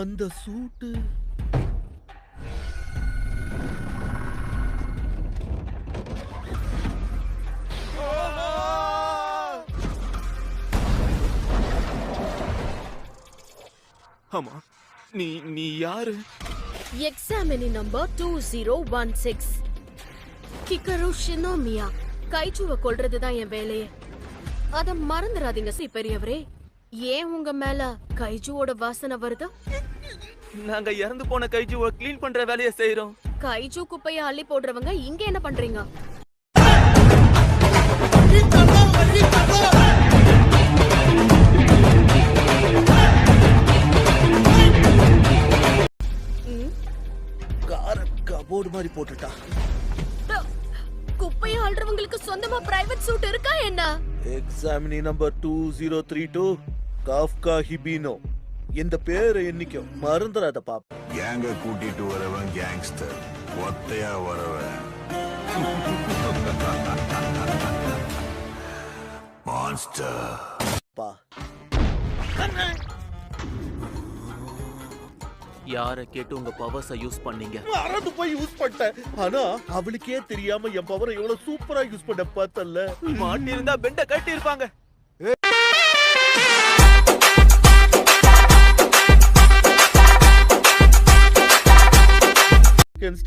அந்த சூட்டு. ஆமா நீ நீ யாரு? Examinee number two zero one six Kikoru Shinomiya கைச்சுவ கொல்றது தான் என் வேலையே. அத மறந்துடாதீங்க சி பெரியவரே. ஏன் உங்க மேல கைஜுவோட வாசனை வருது? நாங்க இறந்து போன கைஜுவை க்ளீன் பண்ற வேலையை செய்யறோம் கைஜு குப்பைய அள்ளி போடுறவங்க இங்க என்ன பண்றீங்க? கார கபோர்டு மாதிரி போட்டுட்டா. குப்பைய அள்ளுறவங்களுக்கு சொந்தமா பிரைவேட் சூட் இருக்கா என்ன? Examinee number two zero three two Kafka Hibino. இந்த பேரை என்னைக்கும் மறந்துடாத பாப்பா. கேங்க கூட்டிட்டு வரவன் கேங்ஸ்டர் ஒத்தையா வரவன். மான்ஸ்டர் யாரை கேட்டு உங்க பவர்ஸ யூஸ் பண்ணீங்க? மறந்து போய் யூஸ் பண்ணிட்டேன். ஆனா அவளுக்கே தெரியாம என் பவரை எவ்வளவு சூப்பரா யூஸ் பண்ண பார்த்தல மாட்டி இருந்தா பெண்ட கட்டி இருப்பாங்க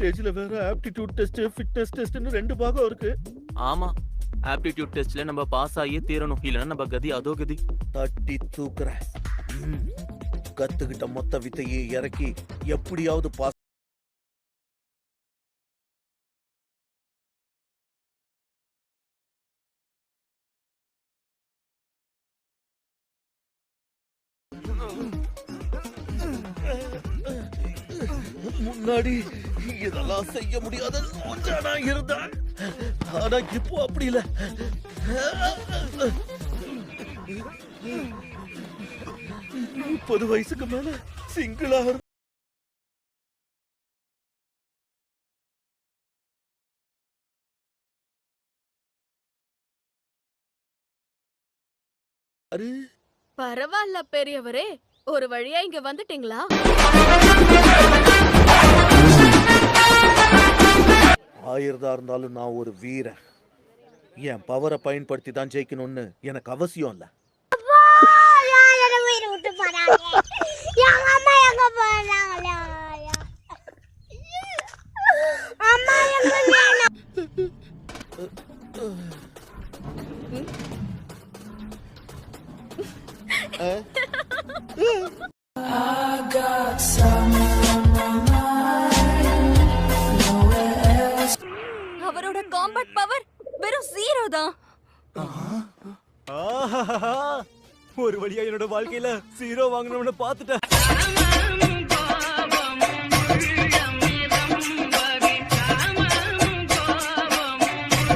ஸ்டேஜ்ல வேற ஆப்டிடியூட் டெஸ்ட் ஃபிட்னஸ் டெஸ்ட்னு ரெண்டு பாகம் இருக்கு. ஆமா. ஆப்டிடியூட் டெஸ்ட்ல நம்ம பாஸ் ஆகியே தீரணும். இல்லைன்னா நம்ம கதி அதோ கதி. தட்டி தூக்குறேன். கத்துக்கிட்ட மொத்த வித்தையை இறக்கி எப்படியாவது பாஸ் முன்னாடி இதெல்லாம் செய்ய முடியாத ஒன்றானா இருந்தான் ஆனா இப்போ அப்படி இல்ல. முப்பது வயசுக்கு மேல சிங்கிளா பரவாயில்ல பெரியவரே. ஒரு வழியா இங்க வந்துட்டீங்களா? ஆயிரதா இருந்தாலும் நான் ஒரு வீரன். என் பவரை பயன்படுத்தி தான் ஜெயிக்கணும்னு எனக்கு அவசியம் இல்ல. யாரை உயிரை விட்டு தான் ஒரு வழியா என்னோட வாழ்க்கையில ஜீரோ வாங்கணும்னு பாத்துட்டேன்